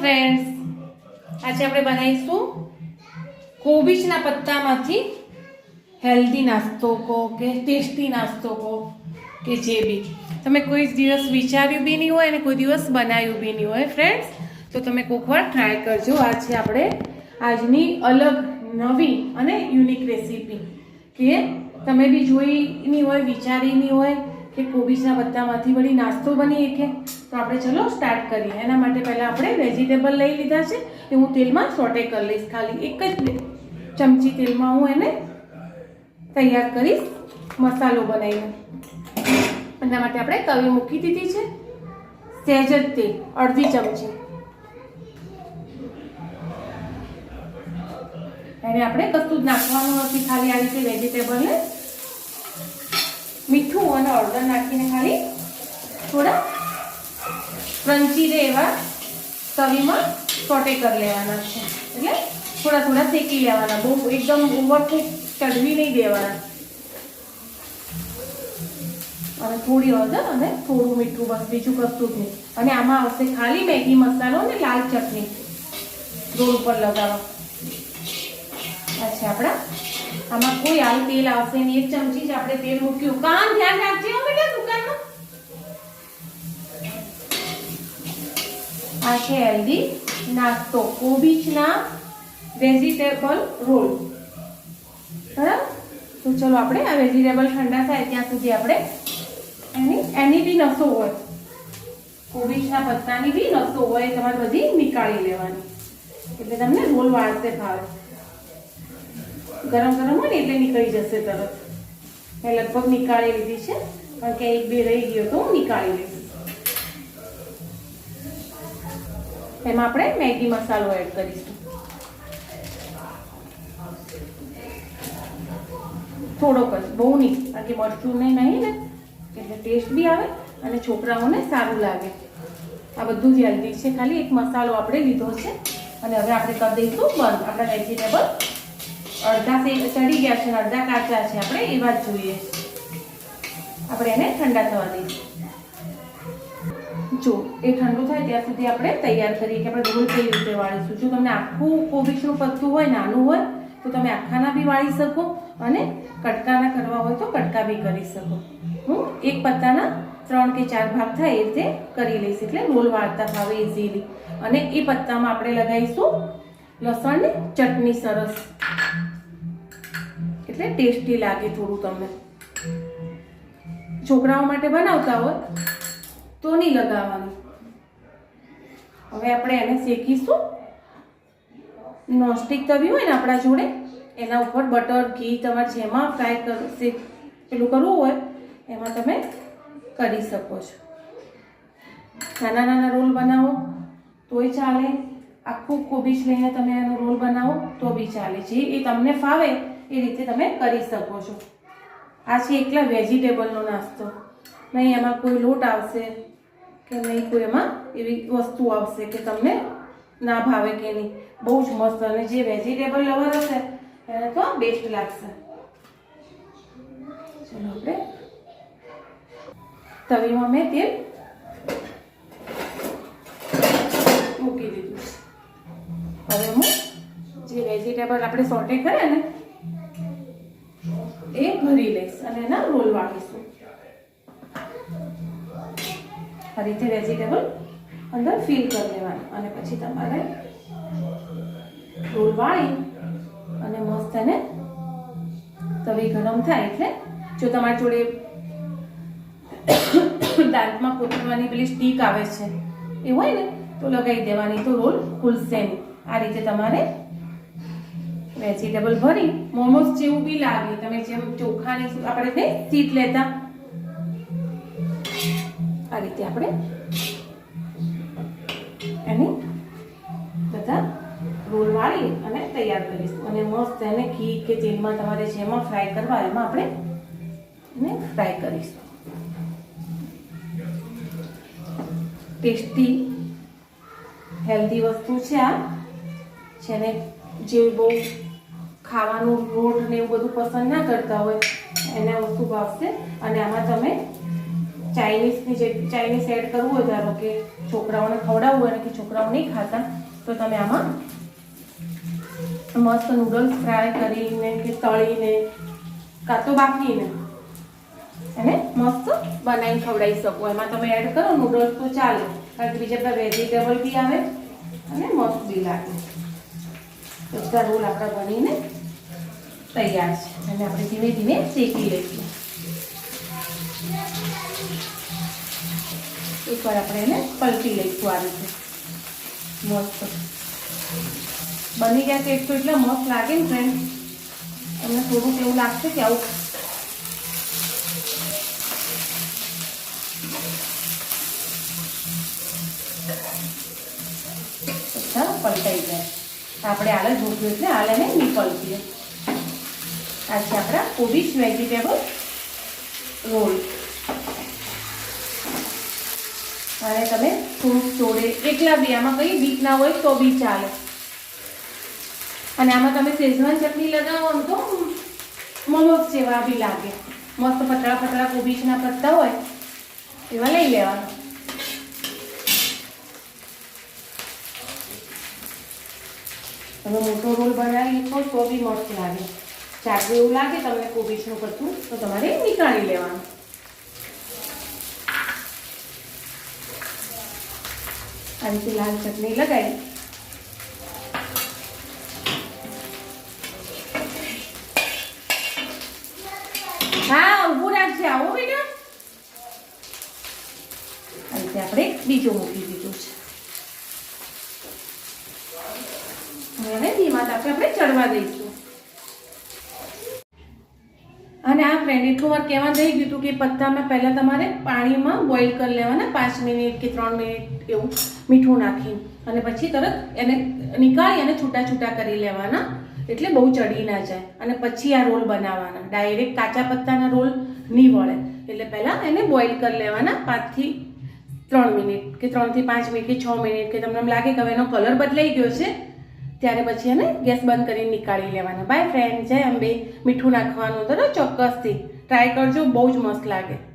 Friends આજે આપણે બનાવીશું કોબીજના પત્તામાંથી હેલ્ધી નાસ્તો કહો કે ટેસ્ટી નાસ્તો કહો કે જે બી. તમે કોઈ દિવસ વિચાર્યું બી નહીં હોય અને કોઈ દિવસ બનાવ્યું બી નહીં હોય ફ્રેન્ડ્સ તો તમે કોઈક વાર ટ્રાય કરજો. આ છે આપણે આજની અલગ નવી અને યુનિક રેસીપી કે તમે બી જોઈ નહીં હોય, વિચારી નહીં હોય કે કોબીજના પત્તામાંથી વળી નાસ્તો બની શકે. તો આપણે ચલો સ્ટાર્ટ કરીએ. એના માટે પહેલાં આપણે વેજીટેબલ લઈ લીધા છે. એ હું તેલમાં સોટે કરી લઈશ ખાલી એક જ ચમચી તેલમાં હું એને તૈયાર કરીશ. મસાલો બનાવીને. એના માટે આપણે તવી મૂકી દીધી છે. સહેજ જ તેલ. અડધી ચમચી. એને આપણે કશું જ નાખવાનું નથી. ખાલી આ રીતે વેજીટેબલને મીઠું અને હળદર નાખીને ખાલી થોડા ક્રંચી રહે એવા તવીમાં સોટે કરી લેવાના છે. એટલે થોડા થોડા શેકી લેવાના. બહુ એકદમ ઓવરકુક ચડવી નહીં દેવાના. અને થોડી હળદર અને થોડું મીઠું બસ, બીજું કશું નહીં. અને આમાં આવશે ખાલી મેગી મસાલો અને લાલ ચટણી. રોડ ઉપર લગાવવા આ આપણા આમાં કોઈ આલ તેલ આવશે નહીં. એક ચમચી જ આપણે તેલ મૂક્યું. કાન ધ્યાન રાખજે હો બેટા દુકાનનું આ છે હેલ્ધી નાસ્તો. કોબીજના વેજીટેબલ રોલ બરાબર? તો ચલો આપણે આ વેજીટેબલ ઠંડા થાય ત્યાં સુધી આપણે એની એની બી નસો હોય. કોબીજના પત્તાની બી નસો હોય તમારે બધી નીકાળી લેવાની. એટલે તમને રોલ વાળતે ભાવે. ગરમ ગરમ હોય ને એટલે નીકળી જશે તરત. મેં લગભગ નીકાળી લીધી છે. કારણ કે એક બે રહી ગયો તો હું નીકાળી લઈશ. એમાં આપણે મેગી મસાલો એડ કરીશું. થોડોક જ, બહુ નહીં, કારણ કે મરચું ને નહીં ને, એટલે ટેસ્ટ બી આવે અને છોકરાઓને સારું લાગે. આ બધું જ હેલ્ધી છે. ખાલી એક મસાલો આપણે લીધો છે. અને હવે આપણે કરી દઈશું બંધ. આપણા વેજીટેબલ અડધા ચડી ગયા છે, અડધા કાચા છે. આપણે એવા જ જોઈએ. આપણે એને ઠંડા થવા દઈએ જો, એ ઠંડુ થાય ત્યાં સુધી આપણે તૈયાર કરીએ કે આપણે રોલ કેવી રીતે વાળીશું. જો તમને આખું કોબીજનું પત્તું હોય, નાનું હોય, તો તમે આખાના બી વાળી શકો અને કટકાના કરવા હોય તો કટકા બી કરી શકો. હું એક પત્તાના ત્રણ કે ચાર ભાગ થાય એ રીતે કરી લઈશ. એટલે રોલ વાળતા ફાવે ઇઝીલી અને એ પત્તામાં આપણે લગાવીશું લસણની ચટણી સરસ. એટલે ટેસ્ટી લાગે થોડું તમને. છોકરાઓ માટે બનાવતા હોય તો નહીં લગાવવાનું. હવે આપણે એને શેકીશું. નોનસ્ટિક તવી હોય ને આપણા જોડે, એના ઉપર બટર, ઘી તમારે જેમાં ફ્રાય કર શેક પેલું કરવું હોય, એમાં તમે કરી શકો છો. નાના નાના રોલ બનાવો, તોય ચાલે. આખું કોબીજ લઈને તમે એનો રોલ બનાવો, તો બી ચાલે. જે એ તમને ફાવે એ રીતે તમે કરી શકો છો. આ છે એકલા વેજીટેબલનો નાસ્તો. નહીં, એમાં કોઈ લોટ આવશે કે નહીં, કોઈ એમાં એવી વસ્તુ આવશે કે તમને ના ભાવે કે નહીં. બહુ જ મસ્ત અને જે વેજીટેબલ લવર હશે, એને તો બેસ્ટ લાગશે. ચલો આપણે તવીમાં મેં તેલ મૂકી દીધું હવે હું જે વેજીટેબલ આપણે સોટે કર્યા ને એ ભરી લઈશ અને એના રોલ વાળીશું આ રીતે વેજીટેબલ અંદર ફિલ કરી લેવાનું અને પછી તમારે રોલ વાળી અને મસ્ત એને તવી ગરમ થાય એટલે જો તમારી જોડે દાંતમાં કોતરવાની પેલી સ્ટીક આવે છે, એ હોય ને, તો લગાવી દેવાની, તો રોલ ખુલશે નહીં. આ રીતે તમારે વેજીટેબલ ભરી મોમોસ જેવું બી લાગે તમે જેમ ચોખાની આપણે ને સીટ લેતા. આ રીતે આપણે એની બધા રોલ વાળી અને તૈયાર કરીશું. અને મસ્ત એને ઘી કે તેલમાં તમારે જેમાં ફ્રાય કરવા એમાં આપણે એને ફ્રાય કરીશું. ટેસ્ટી હેલ્ધી વસ્તુ છે આ. જેને જે બહુ ખાવાનું, લોટ ને એવું બધું પસંદ ના કરતા હોય, એને વસ્તુ ભાવશે. અને આમાં તમે ચાઇનીઝની જે ચાઇનીઝ એડ કરવું હોય, ધારો કે છોકરાઓને ખવડાવવું હોય અને કે છોકરાઓ નહીં ખાતા, તો તમે આમાં મસ્ત નૂડલ્સ ફ્રાય કરીને કે તળીને કાં તો બાફીને એને મસ્ત બનાવીને ખવડાવી શકો. એમાં તમે એડ કરો નૂડલ્સ તો ચાલે. કારણ કે બીજા બધા વેજીટેબલ બી આવે અને મસ્ત બી લાગે. બધા રોલ આપણા બનીને તૈયાર છે. અને આપણે ધીમે ધીમે શેકી લઈશું એકવાર આપણે એને પલટી લઈશું આ રીતે. મસ્ત. બની ગયા કેક તો એટલા મસ્ત લાગે ને ફ્રેન્ડ તમને થોડુંક એવું લાગશે કે આવું. પલટાઈ જાય. આપણે આલે જોતું એટલે આલે નહીં પલટીએ. આ છે આપણા કોબીજ વેજીટેબલ રોલ અને તમે ફ્રૂટ જોડે એકલા બી આમાં કંઈ બીટ ના હોય તો બી ચાલે અને આમાં તમે શેઝવાન ચટણી લગાવો ને તો મોમોસ જેવા બી લાગે મસ્ત પતળા પતળા કોબીજના પત્તા હોય એવા લઈ લેવાના તમે મોટો રોલ બનાવી તો બી મસ્ત લાગે ચાકુ એવું લાગે તમને કોબીજનું પત્તું તો તમારે નીકાળી લેવાનું. આ રીતે લાલ ચટણી લગાવી. હા, ઊભું રાખજે, આવો બેટા. આ રીતે આપણે બીજું મૂકી દીધું છે. હવે ધીમા તાપે આપણે ચડવા દઈશું. એટલું વાર કહેવા જઈ ગયું હતું કે પત્તામાં પહેલાં તમારે પાણીમાં બોઇલ કરી લેવાના, પાંચ મિનિટ કે ત્રણ મિનિટ એવું મીઠું નાખી. અને પછી તરત એને નીકાળી અને છૂટા છૂટા કરી લેવાના. એટલે બહુ ચડી ના જાય. અને પછી આ રોલ બનાવવાના. ડાયરેક્ટ કાચા પત્તાના રોલ નહીં વળે. એટલે પહેલાં એને બોઇલ કરી લેવાના પાંચથી ત્રણ મિનિટ કે ત્રણથી પાંચ મિનિટ કે છ મિનિટ કે તમને લાગે કે હવે એનો કલર બદલાઈ ગયો છે ત્યારે પછી એને ગેસ બંધ કરીને નીકાળી લેવાના. બાય ફ્રેન્ડ જય અંબે. મીઠું નાખવાનું. તો ચોક્કસથી. ટ્રાય કરજો, બહુ જ મસ્ત લાગે.